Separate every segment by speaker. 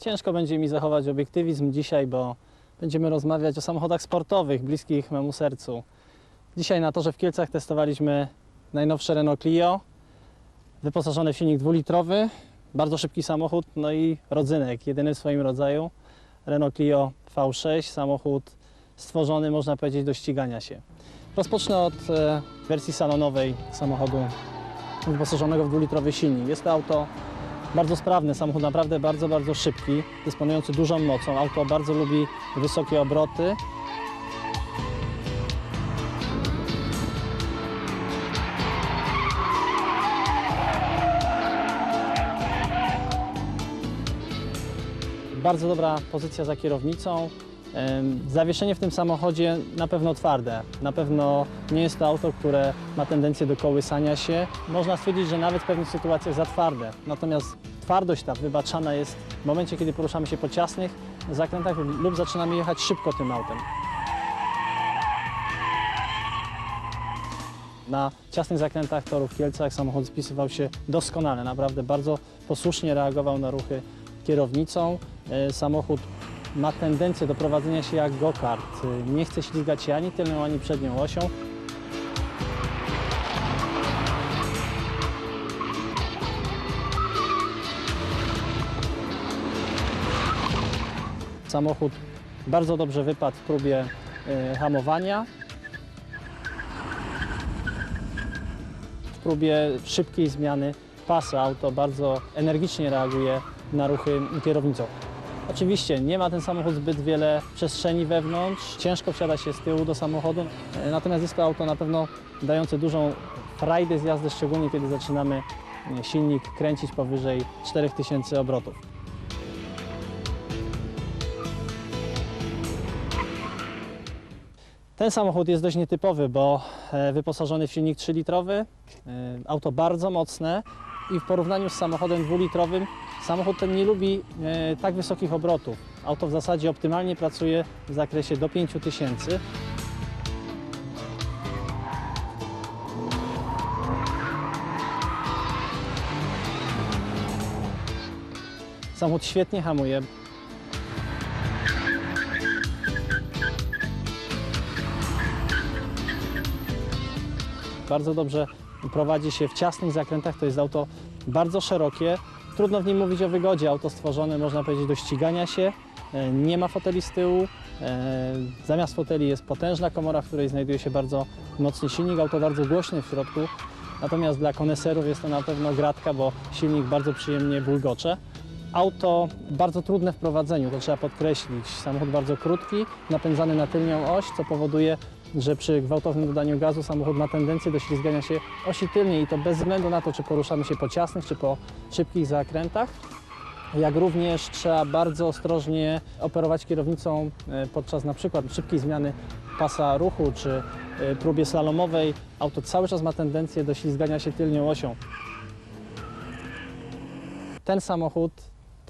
Speaker 1: Ciężko będzie mi zachować obiektywizm dzisiaj, bo będziemy rozmawiać o samochodach sportowych, bliskich memu sercu. Dzisiaj na torze w Kielcach testowaliśmy najnowsze Renault Clio, wyposażony w silnik dwulitrowy, bardzo szybki samochód, no i rodzynek, jedyny w swoim rodzaju. Renault Clio V6, samochód stworzony, można powiedzieć, do ścigania się. Rozpocznę od e, wersji salonowej samochodu wyposażonego w dwulitrowy silnik. Jest to auto bardzo sprawny, samochód naprawdę bardzo, bardzo szybki, dysponujący dużą mocą. Auto bardzo lubi wysokie obroty. Bardzo dobra pozycja za kierownicą. Zawieszenie w tym samochodzie na pewno twarde. Na pewno nie jest to auto, które ma tendencję do kołysania się. Można stwierdzić, że nawet w pewnych sytuacjach za twarde. Natomiast twardość ta wybaczana jest w momencie, kiedy poruszamy się po ciasnych zakrętach lub zaczynamy jechać szybko tym autem. Na ciasnych zakrętach toru w Kielcach samochód spisywał się doskonale, naprawdę bardzo posłusznie reagował na ruchy kierownicą. E, Samochód ma tendencję do prowadzenia się jak go-kart. Nie chce ślizgać się ani tylną, ani przednią osią. Samochód bardzo dobrze wypadł w próbie e, hamowania. W próbie szybkiej zmiany pasa auto bardzo energicznie reaguje na ruchy kierownicą. Oczywiście nie ma ten samochód zbyt wiele przestrzeni wewnątrz, ciężko wsiada się z tyłu do samochodu, e, natomiast jest to auto na pewno dające dużą frajdę z jazdy, szczególnie kiedy zaczynamy e, silnik kręcić powyżej 4000 obrotów. Ten samochód jest dość nietypowy, bo e, wyposażony w silnik 3-litrowy, e, auto bardzo mocne i w porównaniu z samochodem dwulitrowym samochód ten nie lubi e, tak wysokich obrotów. Auto w zasadzie optymalnie pracuje w zakresie do 5000. Samochód świetnie hamuje, bardzo dobrze prowadzi się w ciasnych zakrętach. To jest auto bardzo szerokie. Trudno w nim mówić o wygodzie. Auto stworzone, można powiedzieć, do ścigania się. E, Nie ma foteli z tyłu. E, Zamiast foteli jest potężna komora, w której znajduje się bardzo mocny silnik. Auto bardzo głośne w środku. Natomiast dla koneserów jest to na pewno gratka, bo silnik bardzo przyjemnie bulgocze. Auto bardzo trudne w prowadzeniu, to trzeba podkreślić. Samochód bardzo krótki, napędzany na tylnią oś, co powoduje, że przy gwałtownym dodaniu gazu samochód ma tendencję do ślizgania się osi tylniej i to bez względu na to, czy poruszamy się po ciasnych, czy po szybkich zakrętach. Jak również trzeba bardzo ostrożnie operować kierownicą e, podczas na przykład szybkiej zmiany pasa ruchu, czy e, próbie slalomowej. Auto cały czas ma tendencję do ślizgania się tylnią osią. Ten samochód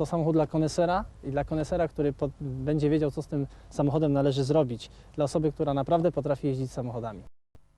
Speaker 1: to samochód dla konesera i dla konesera, który pod, będzie wiedział, co z tym samochodem należy zrobić. Dla osoby, która naprawdę potrafi jeździć samochodami.